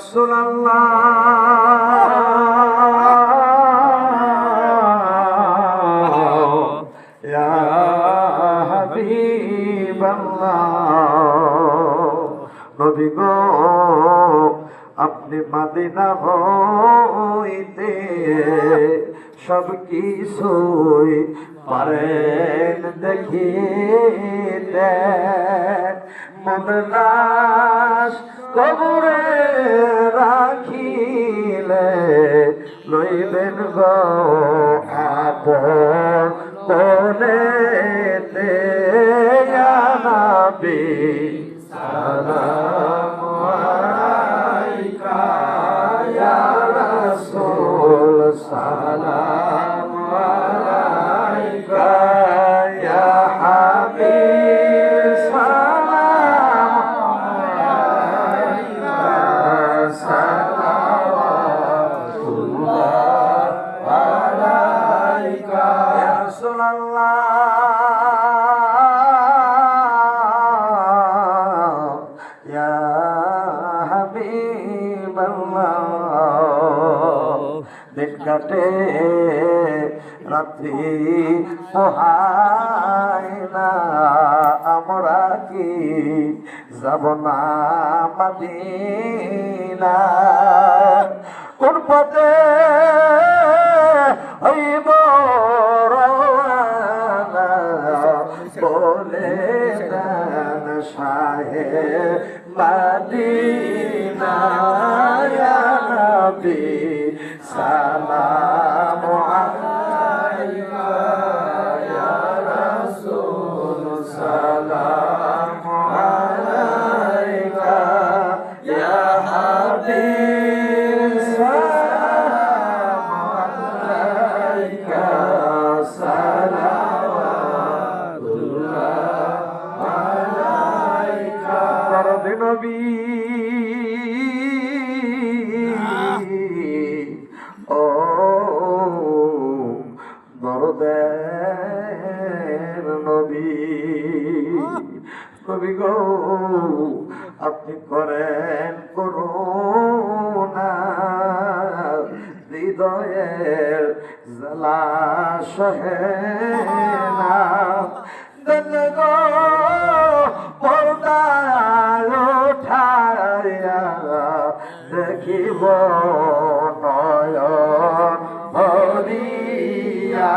রসুল নবী গো আপনি মাদিনা হইতে সব কিছুই পারেন দেখিতে। মন লাশ কবরে রাখিলে লইলেন গো আপন মনে তে আনাবি সালা কাটে রাত্রি পোহায় না আমরা কি যাব না মাদিনা কোন পথে নবী। গো আপনি করেন করুণা হৃদয়ের দেন গো দেখিব নয়ন ভরিয়া।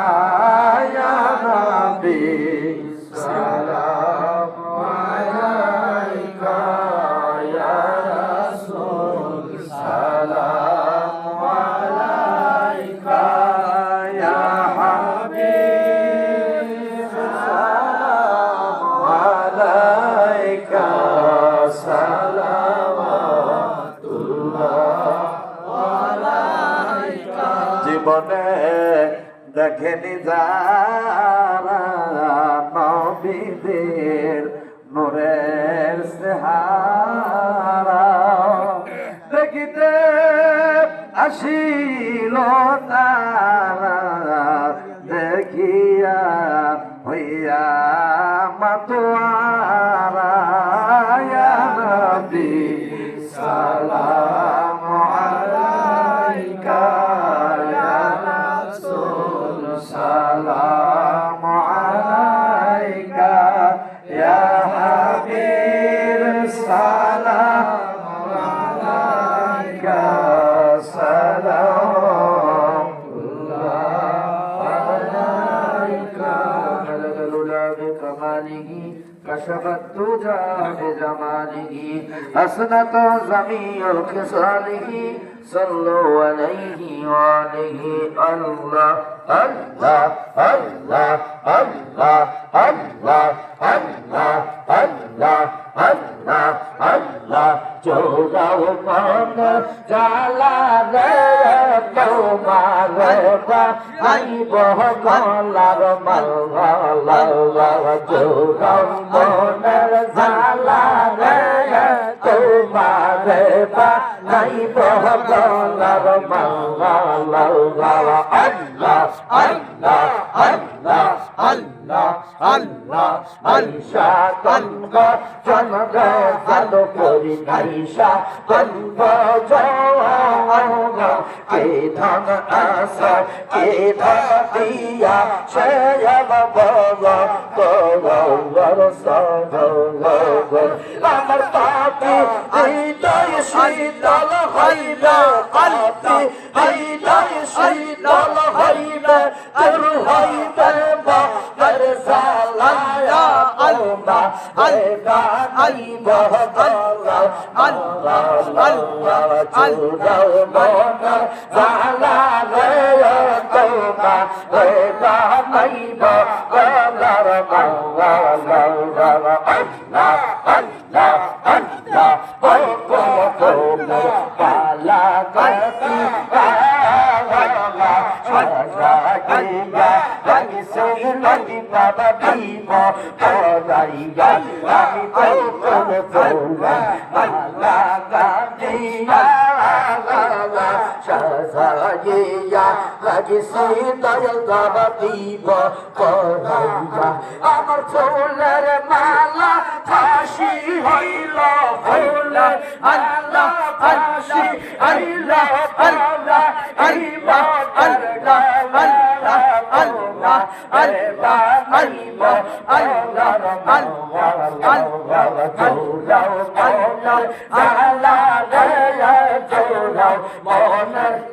জীবনে দেখেনি যারা নবীদের নূরের সেহারা দেখিতে আসিল তারা حسنة جميع خصاله صلوا عليه وعليه الله الله الله الله মহলার মাল্লা আল্লাহ আল্লাহ আল্লাহ আল্লাহ আল্লাহ আল্লাহ আইসা তঙ্গ জনগ জালো করি আইসা তঙ্গ জঙ্গ কে ধন আস কে দিয়া সে বল গৌর সগ আমার পাপি হৃদয় শীতল হইবে পাপি হৃদয় শীতল হইবে তোর الله الله الله الله الله الله جودا مونا زعلا غيا توبا غيبا نيبا আমি বাবা ভীম পরাই আমি কৌশল কৌলা বাংলা গান্ধী সাজে গিয়া লাগি সে দয়াল বাবা দিব পড়াইয়া আমার ফুলের মালা ফাঁসি হইল ফুলের আল্লাহ ফাঁসি আল্লাহ আল্লাহ আল্লাহ আল্লাহ আল্লাহ আল্লাহ আল্লাহ আল্লাহ আল্লাহ আল্লাহ আল্লাহ আল্লাহ আল্লাহ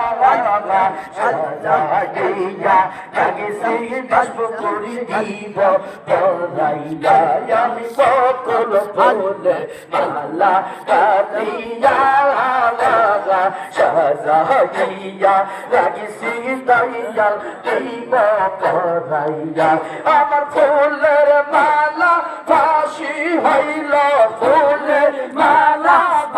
আল্লাহ সাজ্জাদিয়া তাকে সেই বাষ্প করে দিব তোরাইয়া আমি সকল বলে আল্লাহ কাদিয়া আল্লাহ আমার ফুলের মালা ফাঁসি হইল ফুল।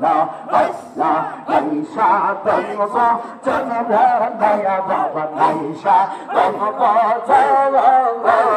la vai la vai sha dai mo so chan ra dai ya ba ba dai sha dai mo ba cha la la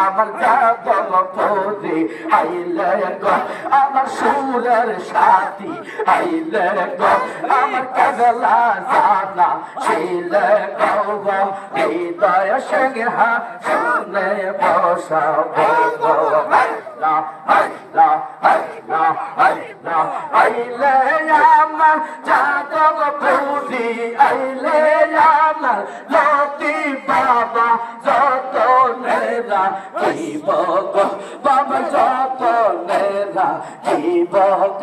আমার গাদল তোরে আইলে গো আমার সুরের সাথী আইলে গো আমার কাজলা জানা সেইলে গো এই দয়া সঙ্গে হা শুনে বসা গো না আইলে আমার জাদল তোরে আইলে আমার লতি বাবা যত নেরা বগ বাবা যত নেরা কি বগ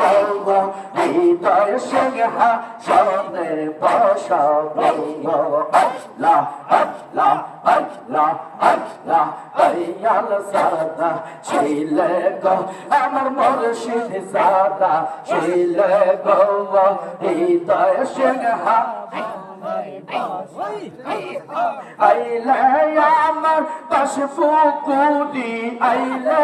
হৃদয় সঙ্গে হাসনে বসাব আল্লাহ আল্লাহ আল্লাহ আল্লাহ আইয়াল সাদা ছিলে গো, আমার মুর্শিদ সাদা ছিলে গো, হৃদয় হাসনে আইলে আমার দশ পুকুরি আইলে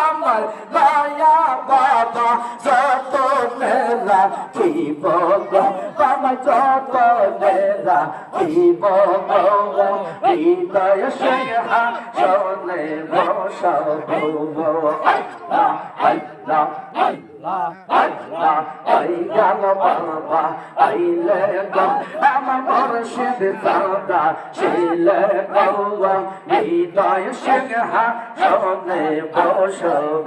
আমার মায়া বাবা যত মেলা জীব বাবা যত মেলা জীব হৃদয় সিংহা শোনে বস ভৌ আই না আমার মুর্শিদ দাদা শিলে গো হৃদয় সিংহা শোনে বসব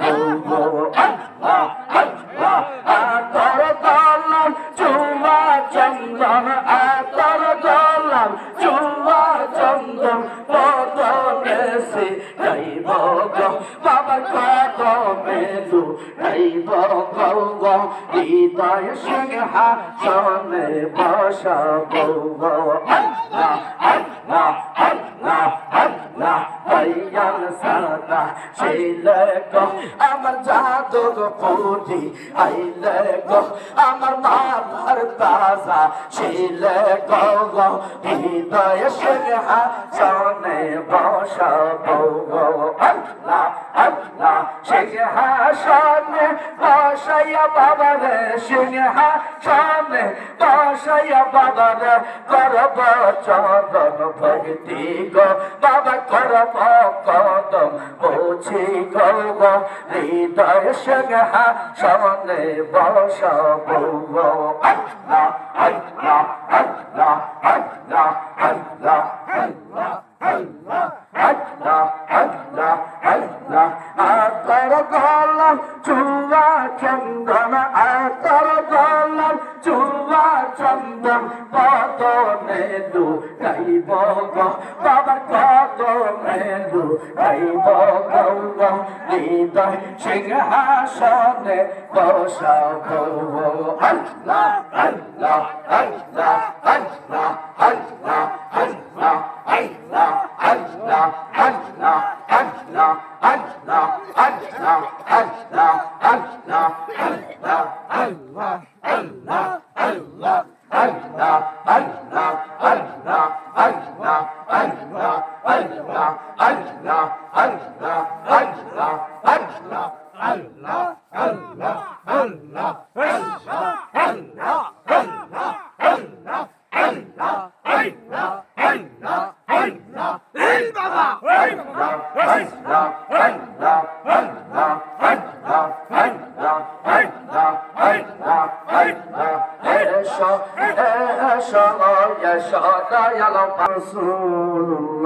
শিলে গো। আমার জাদু গো পুটি আইলে গো। আমার মাথার তাজা শিলে গো গো। হৃদয় সিংহা শোনে বসব আল্লাহ আল্লাহ সিংহাসনে বসাইয়া বাবার সিংহাসনে বসাইয়া বাবার করব চরণ ভক্তি গো। বাবা করব কদম বুঝি গৌব হৃদয় সিংহাসনে বসব আল্লাহ আল্লাহ আল্লাহ আল্লাহ আল্লাহ আল্লাহ আল্লাহ। আল্লাহ আল্লাহ আল্লাহ। আতর গলাম চুয়া চন্দন আতর গলাম চুয়া চন্দন। কত নেলু গাইব বাবা কত নেলু গাইব গো গো। হৃদয় সিংহাসনে আল্লাহ। يلقى رسول الله